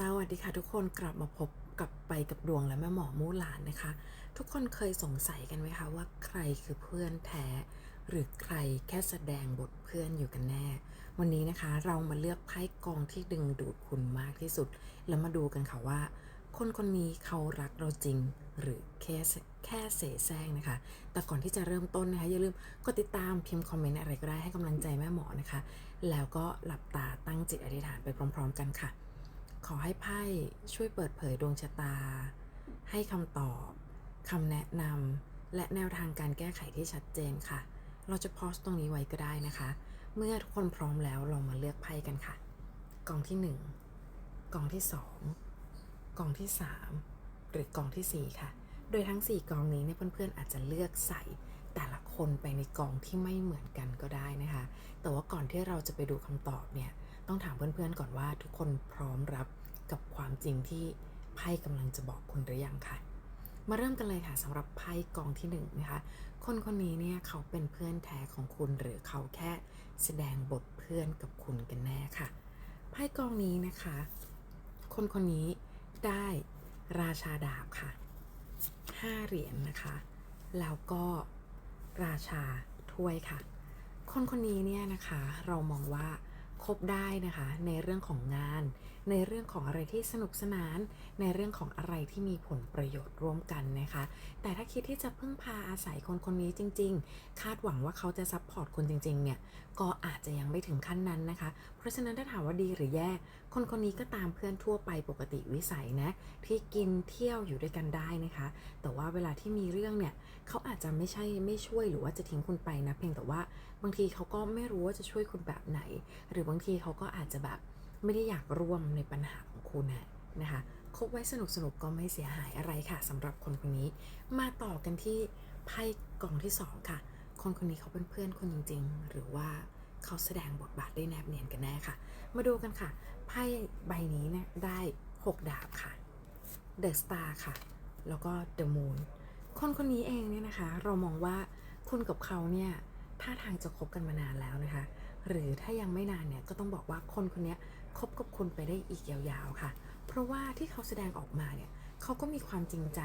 สวัสดีค่ะทุกคนกลับมาพบกับไปกับดวงและแม่หมอมู่หลานนะคะ ทุกคนเคยสงสัยกันไหมคะว่าใครคือเพื่อนแท้ หรือใครแค่แสดงบทเพื่อนอยู่กันแน่ วันนี้นะคะเรามาเลือกไพ่กองที่ดึงดูดคุณมากที่สุด แล้วมาดูกันค่ะว่า คนคนนี้เขารักเราจริงหรือแค่แค่เสแสร้งนะคะ แต่ก่อนที่จะเริ่มต้นนะคะอย่าลืมกดติดตามพิมพ์คอมเมนต์อะไรก็ได้ให้กำลังใจแม่หมอนะคะ แล้วก็หลับตาตั้งจิตอธิษฐานไปพร้อม ๆ กันค่ะ ขอให้ไพ่ช่วยเปิดเผยดวงชะตา ให้คำตอบคำแนะนำและแนวทางการแก้ไขที่ชัดเจนค่ะ เราจะโพสต์ตรงนี้ไว้ก็ได้นะคะ เมื่อทุกคนพร้อมแล้วเรามาเลือกไพ่กันค่ะ กองที่ 1 กองที่ 2 กองที่ 3 หรือกองทีสี่4 ค่ะ โดยทั้ง 4 กองนี้เนี่ยเพื่อนๆอาจจะเลือกใส่แต่ละคนไปในกองที่ไม่เหมือนกันก็ได้นะคะ แต่ว่าก่อนที่เราจะไปดูคำตอบเนี่ย ต้องถามเพื่อนๆก่อนว่าทุกคนพร้อมรับ กับความจริงที่ไพ่กำลังจะบอกคุณหรือยังค่ะ มาเริ่มกันเลยค่ะสำหรับไพ่กองที่หนึ่งนะคะคนคนนี้เนี่ยเขาเป็นเพื่อนแท้ของคุณหรือเขาแค่แสดงบทเพื่อนกับคุณกันแน่ค่ะไพ่กองนี้นะคะ คนคนนี้ได้ราชาดาบค่ะห้าเหรียญนะคะ แล้วก็ราชาถ้วยค่ะ คนคนนี้เนี่ยนะคะเรามองว่าคบได้นะคะในเรื่องของงาน ในเรื่องของอะไรที่สนุกสนาน ในเรื่องของอะไรที่มีผลประโยชน์ร่วมกันนะคะ แต่ถ้าคิดที่จะพึ่งพาอาศัยคนคนนี้จริง ๆ คาดหวังว่าเขาจะซัพพอร์ตคุณจริง ๆ เนี่ย ก็อาจจะยังไม่ถึงขั้นนั้นนะคะ เพราะฉะนั้นถ้าถามว่าดีหรือแย่ คนคนนี้ก็ตามเพื่อนทั่วไปปกติวิสัยนะ ที่กินเที่ยวอยู่ด้วยกันได้นะคะ แต่ว่าเวลาที่มีเรื่องเนี่ย เขาอาจจะไม่ใช่ไม่ช่วยหรือว่าจะทิ้งคุณไปนะ เพียงแต่ว่าบางทีเขาก็ไม่รู้ว่าจะช่วยคุณแบบไหน หรือบางทีเขาก็อาจจะแบบ ไม่ได้อยากร่วมในปัญหาของคุณนะนะคะคบไว้สนุกสนุกก็ไม่เสียหายอะไรค่ะสำหรับคนคนนี้ มาต่อกันที่ไพ่กล่องที่สองค่ะ คนคนนี้เขาเป็นเพื่อนคุณจริง ๆ หรือว่าเขาแสดงบทบาทได้แนบเนียนกันแน่ค่ะ มาดูกันค่ะไพ่ใบนี้เนี่ยได้ 6 ดาบค่ะ The Star ค่ะ แล้วก็ The Moon คนคนนี้เองเนี่ยนะคะ เรามองว่าคุณกับเขาเนี่ยท่าทางจะคบกันมานานแล้วนะคะ หรือถ้ายังไม่นานเนี่ยก็ต้องบอกว่าคนคนนี้ คบกับคุณไปได้อีกยาวๆค่ะ เพราะว่าที่เขาแสดงออกมาเนี่ยเขาก็มีความจริงใจ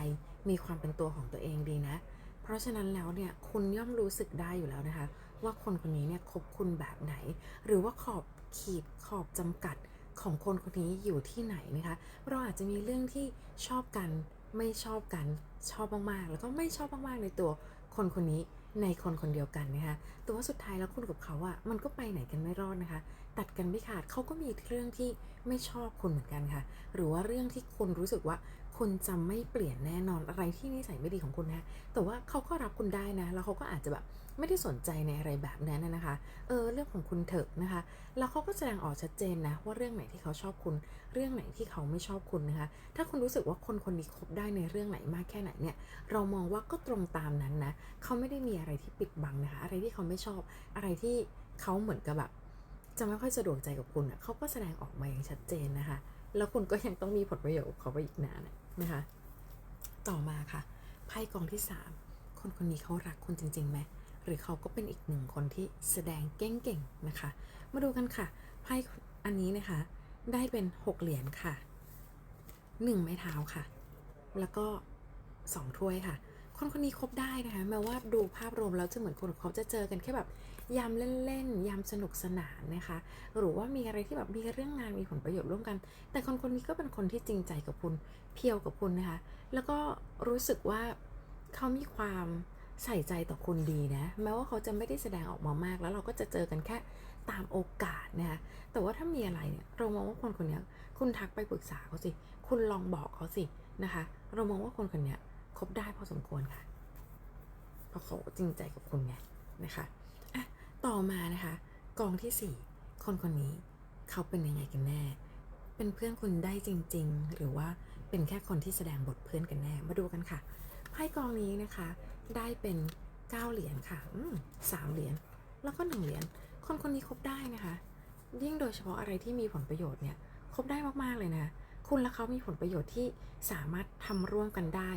มีความเป็นตัวของตัวเองดีนะ เพราะฉะนั้นแล้วเนี่ยคุณย่อมรู้สึกได้อยู่แล้วนะคะ ว่าคนคนนี้เนี่ยคบคุณแบบไหน หรือว่าขอบขีดขอบจำกัดของคนคนนี้อยู่ที่ไหนนะคะ เราอาจจะมีเรื่องที่ชอบกันไม่ชอบกันชอบมากๆ แล้วก็ไม่ชอบมากๆในตัวคนคนนี้ ในคนคนเดียวกันนะคะ แต่ว่าสุดท้ายแล้วคุณกับเขาอะมันก็ไปไหนกันไม่รอดนะคะ ตัดกันไม่ขาด เขาก็มีเรื่องที่ไม่ชอบคุณเหมือนกันค่ะ หรือว่าเรื่องที่คุณรู้สึกว่าคุณจะไม่เปลี่ยนแน่นอนอะไรที่นิสัยไม่ดีของคุณนะ แต่ว่าเขาก็รับคุณได้นะ แล้วเขาก็อาจจะแบบไม่ได้สนใจในอะไรแบบนั้นนะคะ เออ เรื่องของคุณเถอะนะคะ แล้วเขาก็แสดงออกชัดเจนนะ ว่าเรื่องไหนที่เขาชอบคุณ เรื่องไหนที่เขาไม่ชอบคุณนะคะ ถ้าคุณรู้สึกว่าคนคนนี้คบได้ในเรื่องไหนมากแค่ไหนเนี่ย เรามองว่าก็ตรงตามนั้นนะ เขาไม่ได้มีอะไรที่ปิดบังนะคะ อะไรที่เขาไม่ชอบ อะไรที่เขาเหมือนกับแบบจะไม่ค่อยสะดวกใจกับคุณอะเขาก็แสดงออกมาอย่างชัดเจนนะคะ แล้วคุณก็ยังต้องมีผลประโยชน์เขาไปอีกนานนะคะ ต่อมาค่ะ ไพ่กองที่ 3 คนคนนี้เขารักคุณจริงๆไหมหรือเขาก็เป็นอีกหนึ่งคนที่แสดงเก่งๆนะคะ มาดูกันค่ะ ไพ่อันนี้นะคะ ได้เป็น 6 เหรียญค่ะ 1 ไม้เท้าค่ะ แล้วก็ 2 ถ้วยค่ะ คนคนนี้คบได้นะคะ แม้ว่าดูภาพรวมแล้วจะเหมือนคนเขาจะเจอกันแค่แบบ ยามเล่นๆยามสนุกสนานนะคะ หรือว่ามีอะไรที่แบบมีเรื่องงานมีผลประโยชน์ร่วมกัน แต่คนคนนี้ก็เป็นคนที่จริงใจกับคุณเพียวกับคุณนะคะ แล้วก็รู้สึกว่าเขามีความใส่ใจต่อคุณดีนะ แม้ว่าเขาจะไม่ได้แสดงออกมามาก แล้วเราก็จะเจอกันแค่ตามโอกาสนะคะ แต่ว่าถ้ามีอะไรเนี่ยเรามองว่าคนคนนี้คุณทักไปปรึกษาเขาสิ คุณลองบอกเขาสินะคะ เรามองว่าคนคนนี้คบได้พอสมควรค่ะ เพราะเขาจริงใจกับคุณไงนะคะ ต่อมานะคะกองที่สี่คนคนนี้เขาเป็นยังไงกันแน่ เป็นเพื่อนคุณได้จริง ๆ หรือว่าเป็นแค่คนที่แสดงบทเพื่อนกันแน่มาดูกันค่ะไพ่กองนี้นะคะได้เป็น 9 เหรียญค่ะสามเหรียญแล้วก็ 1 เหรียญคนคนนี้คบได้นะคะ ยิ่งโดยเฉพาะอะไรที่มีผลประโยชน์เนี่ยคบได้มากๆเลยนะ คุณและเขามีผลประโยชน์ที่สามารถทำร่วมกันได้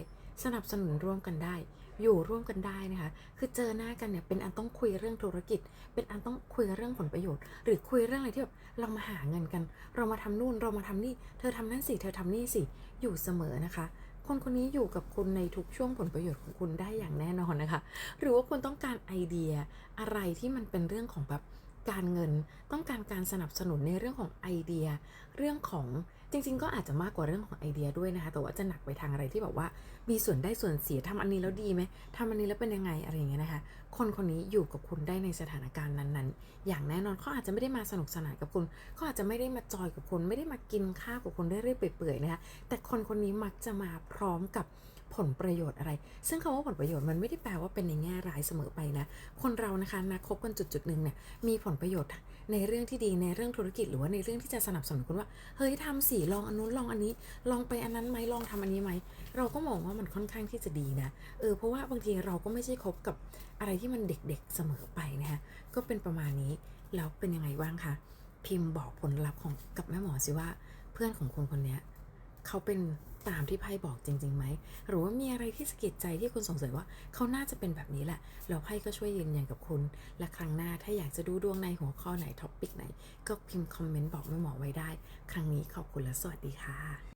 สนับสนุนร่วมกันได้ อยู่ร่วมกันได้นะคะ คือเจอหน้ากันเนี่ยเป็นอันต้องคุยเรื่องธุรกิจ เป็นอันต้องคุยเรื่องผลประโยชน์ หรือคุยเรื่องอะไรที่แบบเรามาหาเงินกัน เรามาทำนู่นเรามาทำนี่เธอทำนั่นสิเธอทำนี่สิอยู่เสมอนะคะ คนคนนี้อยู่กับคุณในทุกช่วงผลประโยชน์ของคุณได้อย่างแน่นอนนะคะ หรือว่าคุณต้องการไอเดียอะไรที่มันเป็นเรื่องของแบบการเงิน ต้องการการสนับสนุนในเรื่องของไอเดีย เรื่องของ จริง ๆ ก็อาจจะมากกว่าเรื่องของไอเดียด้วยนะคะ แต่ว่าจะหนักไปทางอะไรที่แบบว่า มีส่วนได้ส่วนเสียทำอันนี้แล้วดีไหมทำอันนี้แล้วเป็นยังไงอะไรอย่างเงี้ยนะคะ คนคนนี้อยู่กับคุณได้ในสถานการณ์นั้นๆ อย่างแน่นอนเขาอาจจะไม่ได้มาสนุกสนานกับคุณเขาอาจจะไม่ได้มาจอยกับคุณไม่ได้มากินข้าวกับคุณได้เรื่อยเปื่อยๆนะคะ แต่คนคนนี้มักจะมาพร้อมกับผลประโยชน์อะไร ซึ่งคำว่าผลประโยชน์มันไม่ได้แปลว่าเป็นในแง่ร้ายเสมอไปนะ คนเรานะคะนะคบกันจุดจุดๆหนึ่งเนี่ย มีผลประโยชน์ ในเรื่องที่ดีในเรื่องธุรกิจหรือว่าในเรื่องที่จะสนับสนุนคุณว่า เฮ้ยทำสิลองอันนู้นลองอันนี้ ลองไปอันนั้นไหมลองทำอันนี้ไหม เราก็มองว่ามันค่อนข้างที่จะดีนะ เออเพราะว่าบางทีเราก็ไม่ใช่คบกับอะไรที่มันเด็กๆเสมอไปนะคะก็เป็นประมาณนี้แล้วเป็นยังไงบ้างคะพิมพ์บอกผลลัพธ์ของกับแม่หมอสิว่า เพื่อนของคนคนนี้ เขาเป็นตามที่ไพ่บอกจริงๆไหม หรือว่ามีอะไรที่สะกิดใจที่คุณสงสัยว่าเขาน่าจะเป็นแบบนี้แหละ แล้วไพ่ก็ช่วยยืนยันกับคุณ และครั้งหน้าถ้าอยากจะดูดวงในหัวข้อไหนท็อปปิกไหน ก็พิมพ์คอมเมนต์บอกแม่หมอไว้ได้ ครั้งนี้ขอบคุณและสวัสดีค่ะ